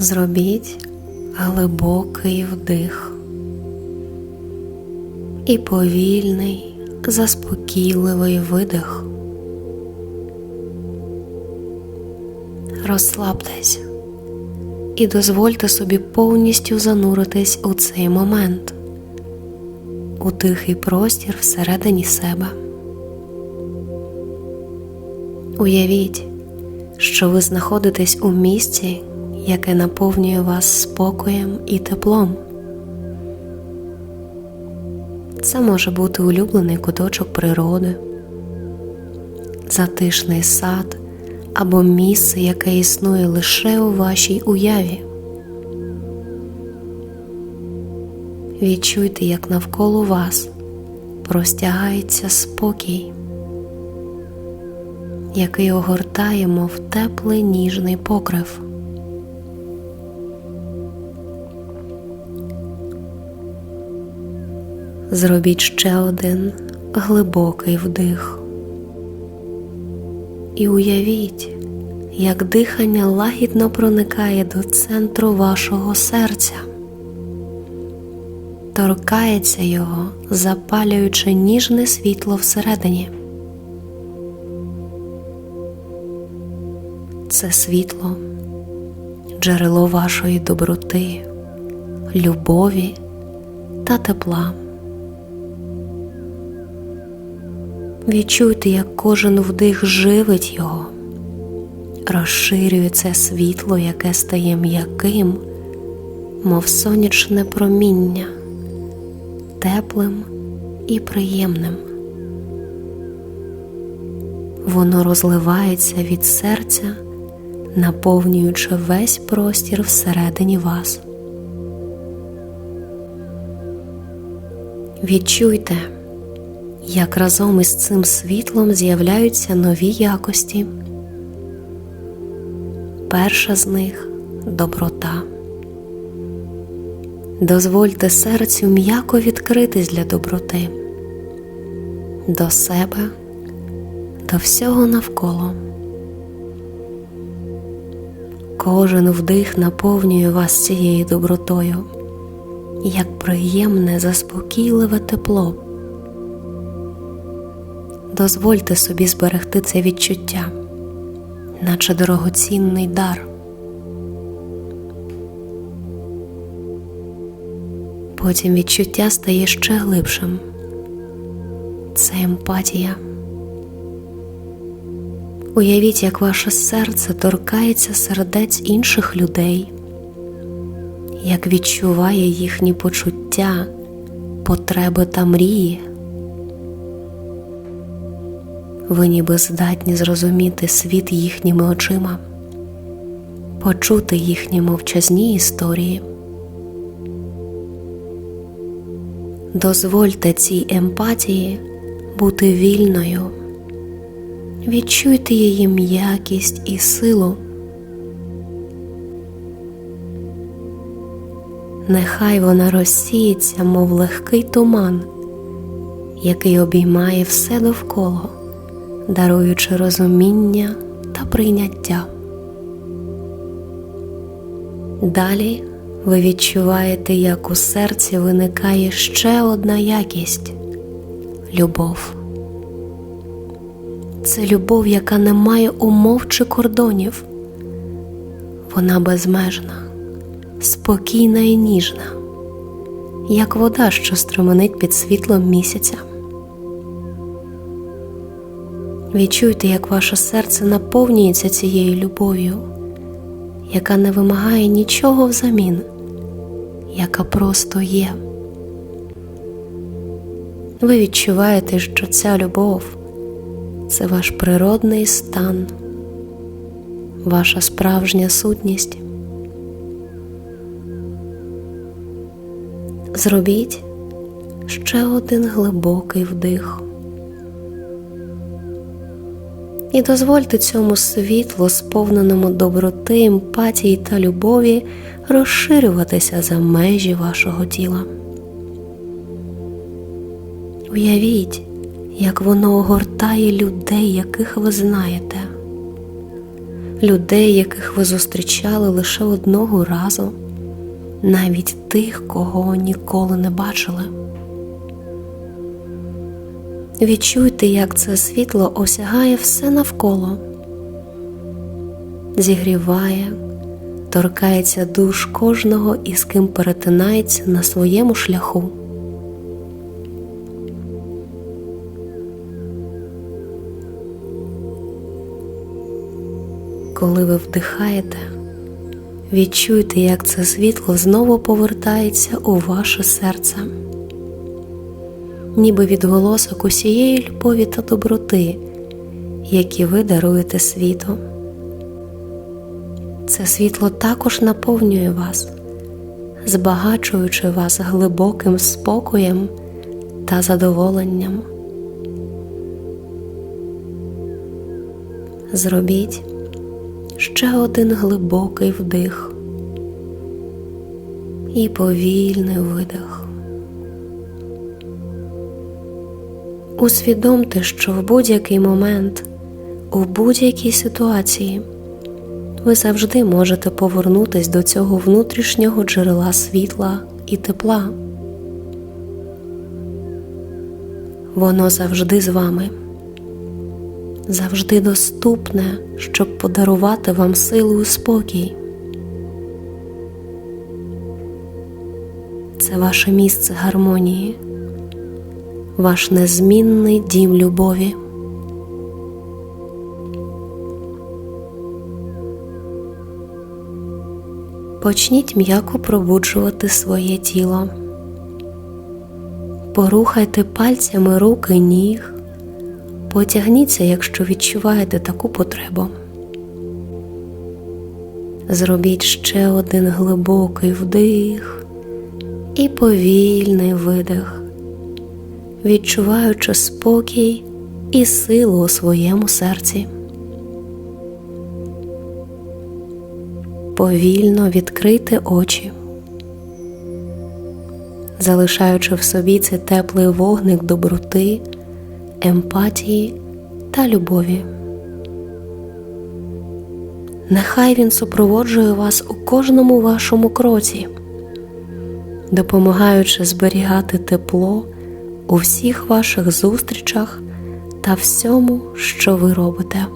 Зробіть глибокий вдих і повільний, заспокійливий видих. Розслабтесь і дозвольте собі повністю зануритись у цей момент, у тихий простір всередині себе. Уявіть, що ви знаходитесь у місці, яке наповнює вас спокоєм і теплом. Це може бути улюблений куточок природи, затишний сад або місце, яке існує лише у вашій уяві. Відчуйте, як навколо вас простягається спокій, який огортає, мов теплий ніжний покрив. Зробіть ще один глибокий вдих. І уявіть, як дихання лагідно проникає до центру вашого серця, торкається його, запалюючи ніжне світло всередині. Це світло, джерело вашої доброти, любові та тепла. Відчуйте, як кожен вдих живить його, розширює це світло, яке стає м'яким, мов сонячне проміння, теплим і приємним. Воно розливається від серця, наповнюючи весь простір всередині вас. Відчуйте як разом із цим світлом з'являються нові якості. Перша з них доброта. Дозвольте серцю м'яко відкритись для доброти, до себе, до всього навколо. Кожен вдих наповнює вас цією добротою, як приємне, заспокійливе тепло дозвольте собі зберегти це відчуття, наче дорогоцінний дар. Потім відчуття стає ще глибшим. Це емпатія. Уявіть, як ваше серце торкається сердець інших людей, як відчуває їхні почуття, потреби та мрії. Ви ніби здатні зрозуміти світ їхніми очима, почути їхні мовчазні історії. Дозвольте цій емпатії бути вільною, відчуйте її м'якість і силу. Нехай вона розсіється, мов легкий туман, який обіймає все довкола даруючи розуміння та прийняття. Далі ви відчуваєте, як у серці виникає ще одна якість любов. Це любов, яка не має умов чи кордонів. Вона безмежна, спокійна і ніжна, як вода, що струменить під світлом місяця. Відчуйте, як ваше серце наповнюється цією любов'ю, яка не вимагає нічого взамін, яка просто є. Ви відчуваєте, що ця любов це ваш природний стан, ваша справжня сутність. Зробіть ще один глибокий вдих і дозвольте цьому світлу, сповненому доброти, емпатії та любові, розширюватися за межі вашого тіла. Уявіть, як воно огортає людей, яких ви знаєте, людей, яких ви зустрічали лише одного разу, навіть тих, кого ніколи не бачили. Відчуйте, як це світло осягає все навколо, зігріває, торкається душ кожного із ким перетинається на своєму шляху. Коли ви вдихаєте, відчуйте, як це світло знову повертається у ваше серце, ніби відголосок усієї любові та доброти, які ви даруєте світу. Це світло також наповнює вас, збагачуючи вас глибоким спокоєм та задоволенням. Зробіть ще один глибокий вдих і повільний видих. Усвідомте, що в будь-який момент, у будь-якій ситуації ви завжди можете повернутись до цього внутрішнього джерела світла і тепла. Воно завжди з вами завжди доступне, щоб подарувати вам силу і спокій. Це ваше місце гармонії, ваш незмінний дім любові. Почніть м'яко пробуджувати своє тіло. Порухайте пальцями руки ніг. Потягніться, якщо відчуваєте таку потребу. Зробіть ще один глибокий вдих і повільний видих, відчуваючи спокій і силу у своєму серці. Повільно відкрийте очі, залишаючи в собі цей теплий вогник доброти емпатії та любові. Нехай він супроводжує вас у кожному вашому кроці, допомагаючи зберігати тепло у всіх ваших зустрічах та всьому, що ви робите.